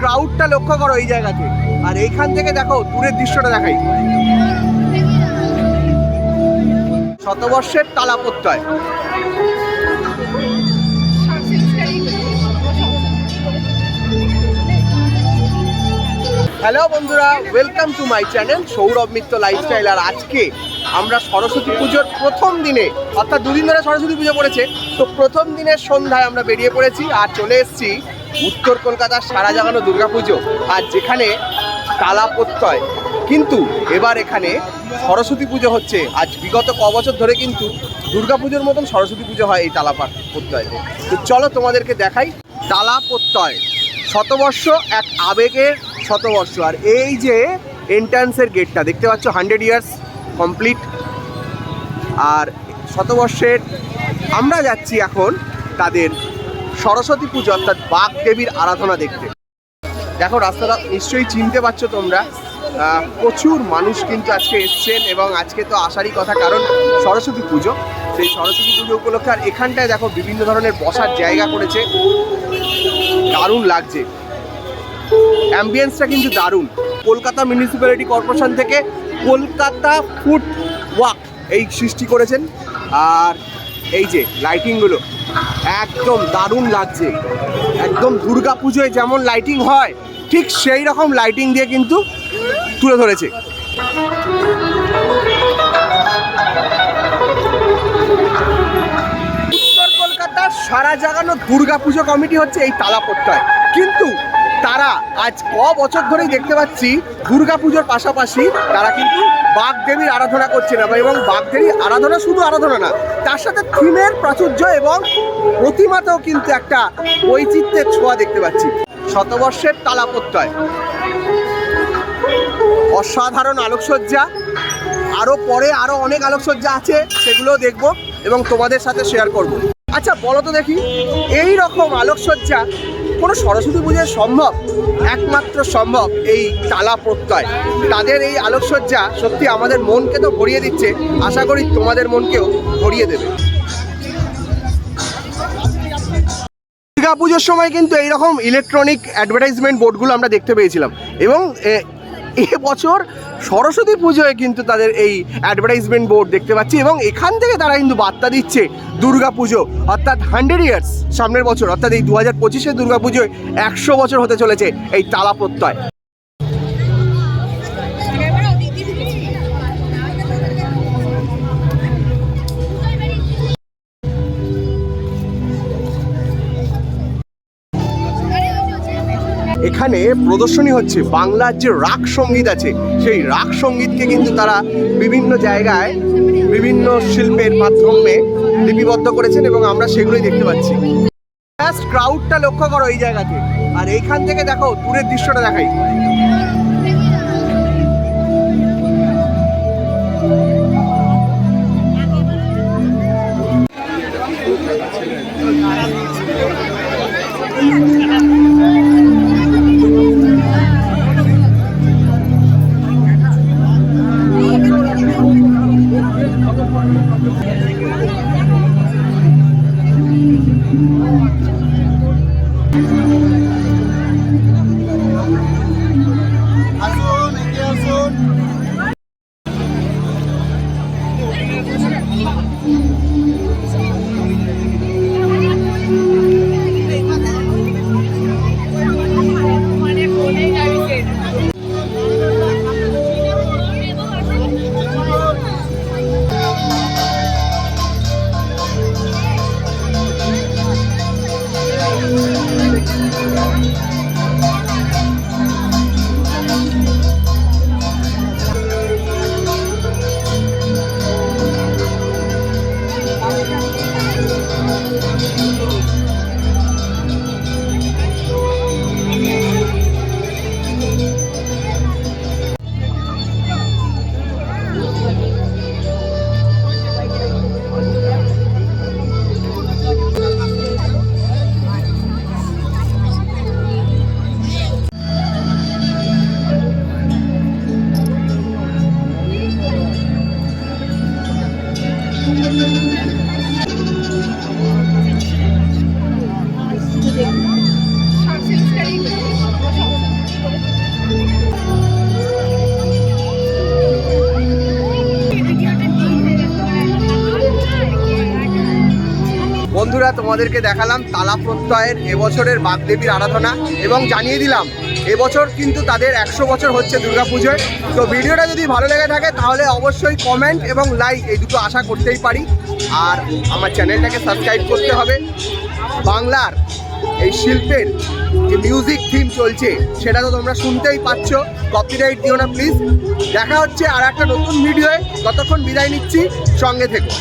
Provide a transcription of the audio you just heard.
ক্রাউডটা লক্ষ্য করো এই জায়গাতে। আর এইখান থেকে দেখো, দূরের দৃশ্যটা দেখাই। শতবর্ষের তালা প্রত্যয়। হ্যালো বন্ধুরা welcome to my channel Sourav Mitra lifestyle আর আজকে আমরা সরস্বতী পুজোর প্রথম দিনে, অর্থাৎ দুদিন ধরে সরস্বতী পুজো পড়েছে, তো প্রথম দিনের সন্ধ্যায় আমরা বেরিয়ে পড়েছি আর চলে এসেছি উত্তর কলকাতার সারা জাগানো দুর্গাপুজো আর যেখানে তালা প্রত্যয় কিন্তু এবার এখানে সরস্বতী পুজো হচ্ছে। আজ বিগত ক বছর ধরে কিন্তু দুর্গাপুজোর মতন সরস্বতী পুজো হয় এই তালা প্রত্যয়তে তো চলো তোমাদেরকে দেখাই তালা প্রত্যয় শতবর্ষ, এক আবেগের শতবর্ষ। আর এই যে এন্ট্রান্সের গেটটা দেখতে পাচ্ছ হান্ড্রেড ইয়ার্স কমপ্লিট আর শতবর্ষের আমরা যাচ্ছি এখন তাদের সরস্বতী পুজো, অর্থাৎ বাঘ দেবীর আরাধনা দেখতে। দেখো, রাস্তাটা নিশ্চয়ই চিনতে পারছ তোমরা। প্রচুর মানুষ কিন্তু আজকে এসছেন এবং আজকে তো আসারই কথা, কারণ সরস্বতী পুজো। সেই সরস্বতী পুজো উপলক্ষে আর এখানটায় দেখো বিভিন্ন ধরনের বসার জায়গা করেছে। দারুণ লাগছে। অ্যাম্বিয়েন্সটা কিন্তু দারুণ। কলকাতা মিউনিসিপ্যালিটি কর্পোরেশন থেকে কলকাতা ফুড ওয়াক এই সৃষ্টি করেছেন। আর এই যে লাইটিংগুলো একদম দারুণ লাগছে। একদম দুর্গা পুজোয় যেমন লাইটিং হয়, ঠিক সেই রকম লাইটিং দিয়ে কিন্তু তুলে ধরেছে। উত্তর কলকাতার সারা জাগানো দুর্গা পুজো কমিটি হচ্ছে এই তালা প্রত্যয় কিন্তু তারা আজ ক বছর ধরেই দেখতে পাচ্ছি দুর্গা পুজোর পাশাপাশি তারা কিন্তু বাঘ দেবীর আরাধনা করছে না এবং বাঘ দেবীর আরাধনা শুধু আরাধনা না, তার সাথে থিমের প্রাচুর্য এবং প্রতিমাতেও কিন্তু একটা বৈচিত্র্যের ছোঁয়া দেখতে পাচ্ছি। শতবর্ষের তালা প্রত্যয় অসাধারণ আলোকসজ্জা। আরও পরে আরও অনেক আলোকসজ্জা আছে, সেগুলোও দেখব এবং তোমাদের সাথে শেয়ার করব। আচ্ছা বলো তো দেখি এই রকম আলোকসজ্জা কোনো সরস্বতী পুজোয় সম্ভব? একমাত্র সম্ভব এই তালা প্রত্যয়। তাদের এই আলোকসজ্জা সত্যি আমাদের মনকে তো ভরিয়ে দিচ্ছে। আশা করি তোমাদের মনকেও ভরিয়ে দেবে। দুর্গা পুজোর সময় কিন্তু এইরকম ইলেকট্রনিক অ্যাডভার্টাইজমেন্ট বোর্ডগুলো আমরা দেখতে পেয়েছিলাম। এবং এবছর সরস্বতী পুজোয় কিন্তু তাদের এই অ্যাডভার্টাইজমেন্ট বোর্ড দেখতে পাচ্ছি এবং এখান থেকে তারা কিন্তু বার্তা দিচ্ছে দুর্গা পুজো, অর্থাৎ হান্ড্রেড ইয়ার্স সামনের বছর, অর্থাৎ এই দু হাজার পঁচিশে দুর্গা পুজোয় একশো বছর হতে চলেছে এই তালা প্রত্যয়। এখানে প্রদর্শনী হচ্ছে, বাংলার যে রাগ সংগীত আছে, সেই রাগ সঙ্গীতকে কিন্তু তারা বিভিন্ন জায়গায়, বিভিন্ন শিল্পের মাধ্যমে লিপিবদ্ধ করেছেন এবং আমরা সেগুলোই দেখতে পাচ্ছি। জাস্ট ক্রাউডটা লক্ষ্য করো এই জায়গাতে। আর এইখান থেকে দেখো, দূরের দৃশ্যটা দেখাই। আসুন এগিয়ে বন্ধুরা, তোমাদেরকে দেখালাম তালা প্রত্যয়ের এবছরের বাগদেবীর আরাধনা এবং জানিয়ে দিলাম, এবছর কিন্তু তাদের একশো বছর হচ্ছে দুর্গাপুজোয়। তো ভিডিওটা যদি ভালো লেগে থাকে, তাহলে অবশ্যই কমেন্ট এবং লাইক এই দুটো আশা করতেই পারি। আর আমার চ্যানেলটাকে সাবস্ক্রাইব করতে হবে। বাংলার এই শিল্পের যে মিউজিক থিম চলছে, সেটা তো তোমরা শুনতেই পাচ্ছ। কপিরাইট দিও না প্লিজ দেখা হচ্ছে আর একটা নতুন ভিডিওয়ে ততক্ষণ বিদায় নিচ্ছি। সঙ্গে থেকো।